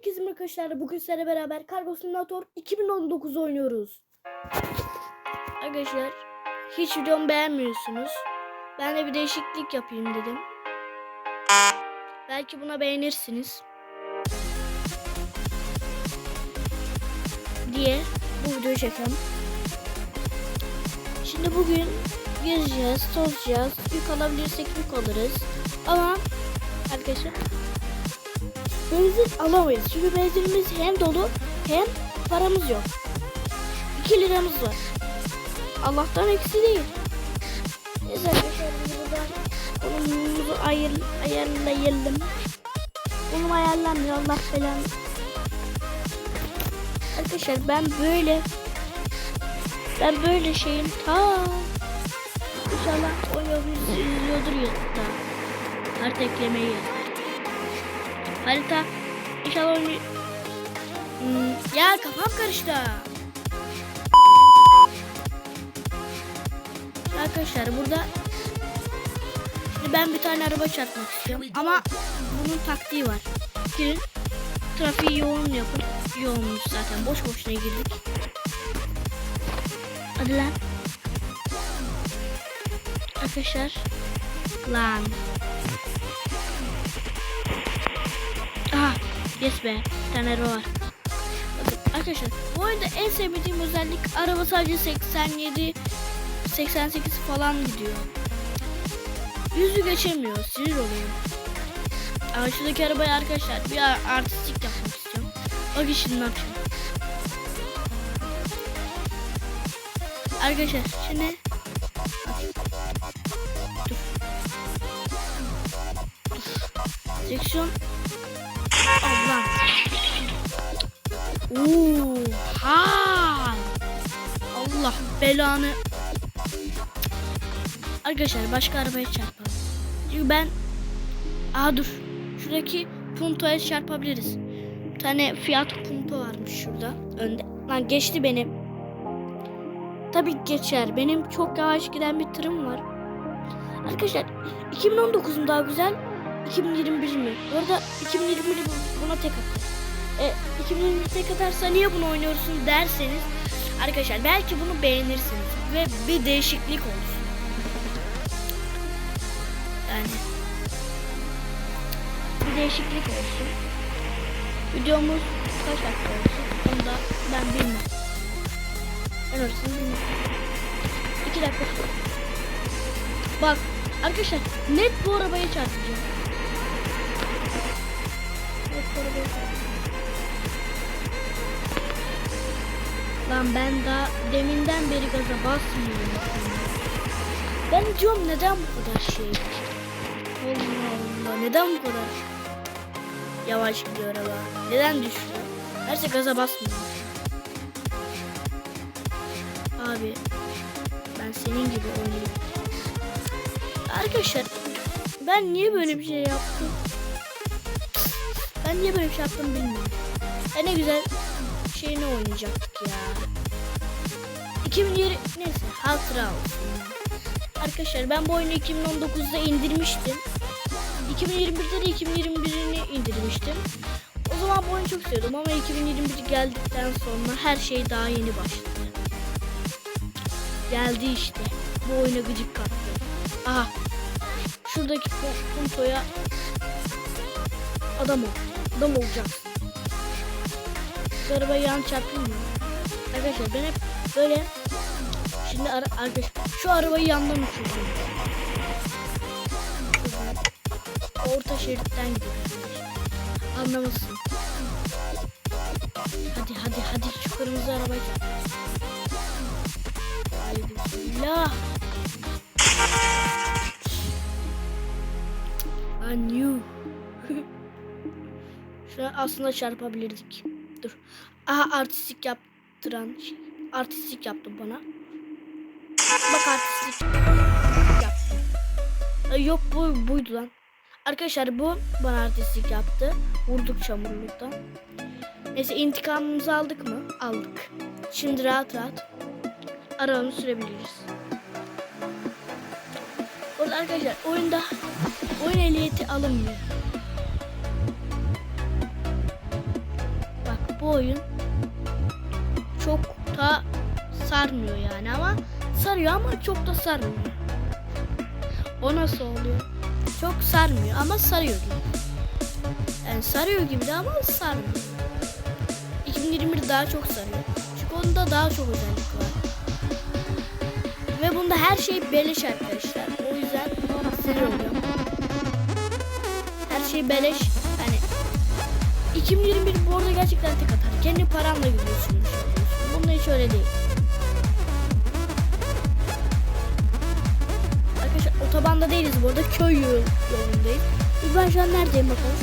Herkese arkadaşlar. Bugün sizlerle beraber Kargo Simulator 2019 oynuyoruz. Arkadaşlar hiç videomu beğenmiyorsunuz. Ben de bir değişiklik yapayım dedim. Belki buna beğenirsiniz. Diye bu videoyu çekelim. Şimdi bugün gezeceğiz, tozacağız. Yük alabilirsek yük alırız. Ama arkadaşlar benzin alamayız. Çünkü benzinimiz hem dolu hem paramız yok. 2 liramız var. Allah'tan eksi değil. Neyse konumuzu ayır, ayarlayalım. Konum ayarlanmıyor Allah belanı. Arkadaşlar ben böyle ben böyle şeyim ta İnşallah o yolu izliyordur ya da harita eklemeyi yazar. Harita inşallah onu... Hmm, ya kafam karıştı. Arkadaşlar burada şimdi ben bir tane araba çarpmak istiyorum ama bunun taktiği var. Girin trafiği yoğun yapın. Yoğunmuş zaten boş boşuna girdik. Hadi lan. Arkadaşlar lan. Aha yes be bir tane araba var. Bakın arkadaşlar bu oyunda en sevmediğim özellik araba sadece 87 88 falan gidiyor. Yüzü geçemiyor sinir oluyor. Ama şuradaki arabayı arkadaşlar bir ar- artistik yapmak istiyorum. Bak şimdi ne yapacağım. Arkadaşlar şimdi Dur. Seksiyon Oha. Allah belanı. Arkadaşlar başka arabaya çarpalım. Çünkü ben Aa dur. Şuradaki puntoya çarpabiliriz. Bir tane Fiat Punto varmış şurada. Önde. Lan geçti benim. Tabii geçer. Benim çok yavaş giden bir tırım var. Arkadaşlar 2019 mu daha güzel? 2021 mi? Bu arada 2021 buna tek atar. E, 2021 tek atarsa niye bunu oynuyorsun derseniz arkadaşlar belki bunu beğenirsiniz ve bir değişiklik olsun. Yani bir değişiklik olsun. Videomuz kaç dakika olsun onu da ben bilmem. Ben orasını bilmem. 2 dakika. Bak arkadaşlar net bu arabaya çarpacağım. Net bu arabaya çarpacağım. Lan ben daha deminden beri gaza basmıyorum. Ben diyorum neden bu kadar şey? Allah Allah neden bu kadar yavaş gidiyor araba? Neden düşüyor? Neyse gaza basmıyor. Abi ben senin gibi oynayayım. Arkadaşlar ben niye böyle bir şey yaptım? Ben niye böyle bir şey yaptım bilmiyorum. E ne güzel şeyini oynayacaktık ya. 2020 neyse hatıra olsun. Arkadaşlar ben bu oyunu 2019'da indirmiştim. 2021'de de 2021'ini indirmiştim. O zaman bu oyunu çok seviyordum ama 2021 geldikten sonra her şey daha yeni başladı. Geldi işte. Bu oyuna gıcık kattı. Aha. Şuradaki puntoya adam ol. Adam olacaksın. Şu arabayı yan çarpayım mı? Arkadaşlar ben hep böyle Şimdi ara arkadaşlar şu arabayı yandan uçuracağım. Orta şeritten gidiyor. Anlamasın. Hadi hadi hadi şu kırmızı arabayı çarp. Haydi bismillah. I knew. Şu an aslında çarpabilirdik. Dur. Aha artistik yaptıran şey. Artistik yaptı bana. Bak artistlik yaptı. Ay yok bu buydu lan. Arkadaşlar bu bana artistlik yaptı. Vurduk çamurluktan. Neyse intikamımızı aldık mı? Aldık. Şimdi rahat rahat arabamı sürebiliriz. Orada arkadaşlar oyunda oyun ehliyeti alınmıyor. Bu oyun çok da sarmıyor yani ama sarıyor ama çok da sarmıyor. O nasıl oluyor? Çok sarmıyor ama sarıyor gibi. Yani sarıyor gibi de ama sarmıyor. 2021 daha çok sarıyor. Çünkü onda daha çok özellik var. Ve bunda her şey beleş arkadaşlar. O yüzden sinir oluyorum. Her şey beleş. Yani 2021 bu arada gerçekten tek atar. Kendi paranla gidiyorsun. Bunda hiç öyle değil. Arkadaşlar otobanda değiliz bu arada. Köy yol- yolundayız. Ben şu an neredeyim bakalım.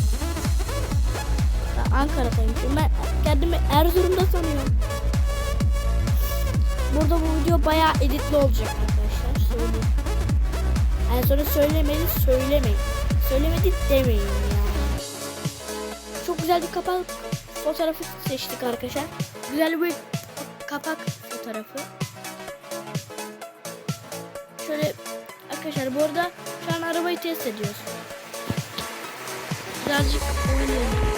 Ben Ankara'dayım. Ben kendimi Erzurum'da sanıyorum. Burada bu video bayağı editli olacak arkadaşlar. Söyleyeyim. Yani sonra söylemeyin, söylemeyin. Söylemedi demeyin güzel kapak fotoğrafı seçtik arkadaşlar. Güzel bir kapak fotoğrafı. Şöyle arkadaşlar bu arada şu an arabayı test ediyoruz. Birazcık oynayalım.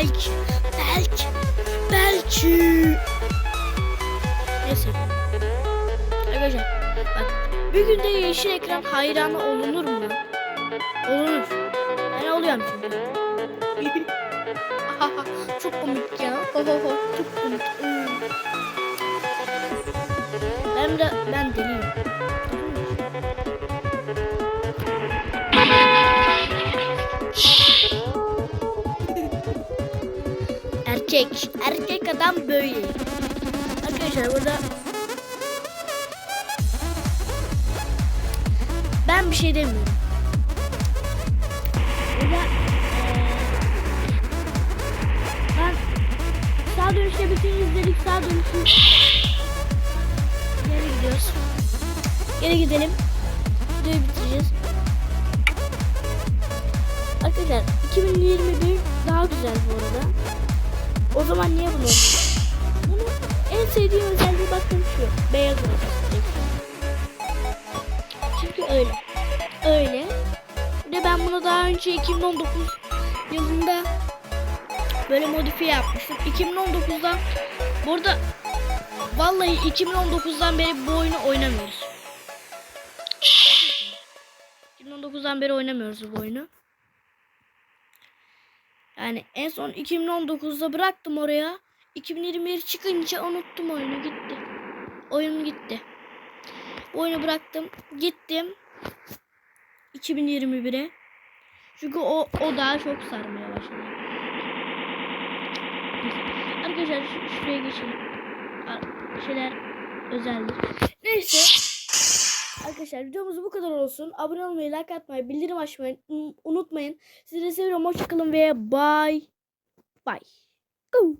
Belki. Belki. Belki. Neyse. Arkadaşlar bak bir günde yeşil ekran hayranı olunur mu? Olunur. Ben oluyorum çünkü. Çok komik ya. Çok komik. Hmm. Ben de ben deliyim. Erkek. Erkek adam böyle. Arkadaşlar burada ben bir şey demiyorum. Burada eee, ben sağ dönüşte bütün izledik sağ dönüşü geri gidiyoruz. Geri gidelim. Videoyu bitireceğiz. Arkadaşlar 2021 daha güzel bu arada. O zaman niye bunu Bunu en sevdiğim özelliği bakın şu. Beyaz olacak. Çünkü öyle. Öyle. De ben bunu daha önce 2019 yılında böyle modifiye yapmıştım. 2019'da burada vallahi 2019'dan beri bu oyunu oynamıyoruz. 2019'dan beri oynamıyoruz bu oyunu. Yani en son 2019'da bıraktım oraya. 2021 çıkınca unuttum oyunu gitti. Oyun gitti. Oyunu bıraktım. Gittim. 2021'e. Çünkü o o daha çok sarmaya başladı. Arkadaşlar şu- şuraya geçelim. Şeyler özeldir. Neyse. Arkadaşlar videomuz bu kadar olsun. Abone olmayı, like atmayı, bildirim açmayı un- unutmayın. Sizi seviyorum. Hoşçakalın ve bye. Bye. Go.